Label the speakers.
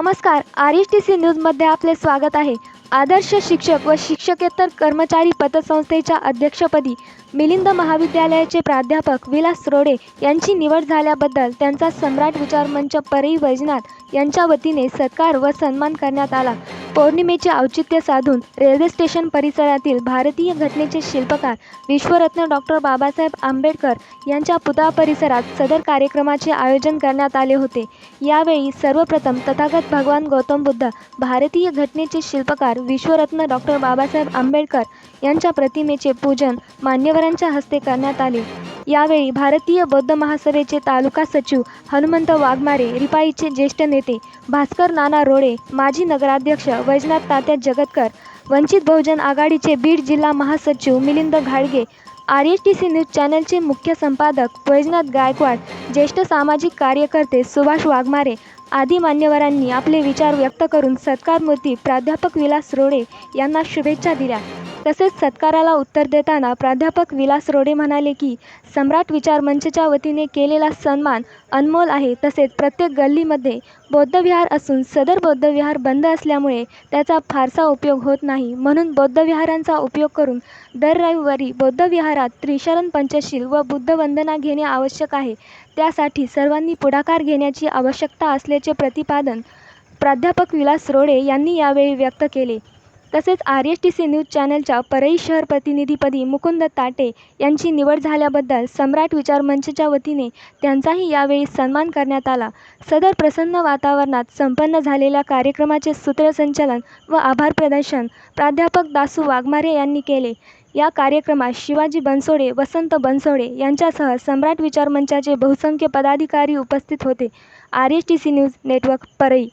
Speaker 1: नमस्कार R S T C न्यूजमध्ये आपले स्वागत आहे. आदर्श शिक्षक व शिक्षकेतर कर्मचारी पतसंस्थेच्या अध्यक्षपदी मिलिंद महाविद्यालयाचे प्राध्यापक विलास रोडे यांची निवड झाल्याबद्दल त्यांचा सम्राट विचार मंच परई वैजनाथ यांच्या वतीने सत्कार व सन्मान करण्यात आला. पौर्णिमेचे औचित्य साधून रेल्वे स्टेशन परिसरातील भारतीय घटनेचे शिल्पकार विश्वरत्न डॉक्टर बाबासाहेब आंबेडकर यांच्या पुतळा परिसरात सदर कार्यक्रमाचे आयोजन करण्यात आले होते. यावेळी सर्वप्रथम तथागत भगवान गौतम बुद्ध भारतीय घटनेचे शिल्पकार विश्वरत्न डॉक्टर बाबासाहेब आंबेडकर यांच्या प्रतिमेचे पूजन मान्यवरांच्या हस्ते करण्यात आले. यावेळी भारतीय बौद्ध महासभेचे तालुका सचिव हनुमंत वाघमारे रिपाईचे ज्येष्ठ नेते भास्कर नाना रोडे माजी नगराध्यक्ष वैजनाथ तात्या जगतकर वंचित बहुजन आघाडीचे बीड जिल्हा महासचिव मिलिंद घाडगे R S T C news चॅनलचे मुख्य संपादक वैजनाथ गायकवाड ज्येष्ठ सामाजिक कार्यकर्ते सुभाष वाघमारे आदी मान्यवरांनी आपले विचार व्यक्त करून सत्कारमूर्ती प्राध्यापक विलास रोडे यांना शुभेच्छा दिल्या. तसेच सत्काराला उत्तर देताना प्राध्यापक विलास रोडे म्हणाले की सम्राट विचार मंचच्या वतीने केलेला सन्मान अनमोल आहे. तसेच प्रत्येक गल्लीमध्ये बौद्धविहार असून सदर बौद्धविहार बंद असल्यामुळे त्याचा फारसा उपयोग होत नाही. म्हणून बौद्धविहारांचा उपयोग करून दर रविवारी बौद्धविहारात त्रिशरण पंचशील व बुद्धवंदना घेणे आवश्यक आहे. त्यासाठी सर्वांनी पुढाकार घेण्याची आवश्यकता असल्याचे प्रतिपादन प्राध्यापक विलास रोडे यांनी यावेळी व्यक्त केले. तसेच R S T C news चॅनलच्या परळी शहर प्रतिनिधीपदी मुकुंद ताटे यांची निवड झाल्याबद्दल सम्राट विचार मंचच्या वतीने त्यांचाही यावेळी सन्मान करण्यात आला. सदर प्रसन्न वातावरणात संपन्न झालेल्या कार्यक्रमाचे सूत्रसंचालन व आभार प्रदर्शन प्राध्यापक दासू वाघमारे यांनी केले. या कार्यक्रमात शिवाजी बनसोडे वसंत बनसोडे यांच्यासह सम्राट विचार मंचाचे बहुसंख्य पदाधिकारी उपस्थित होते. R S T C news network Parli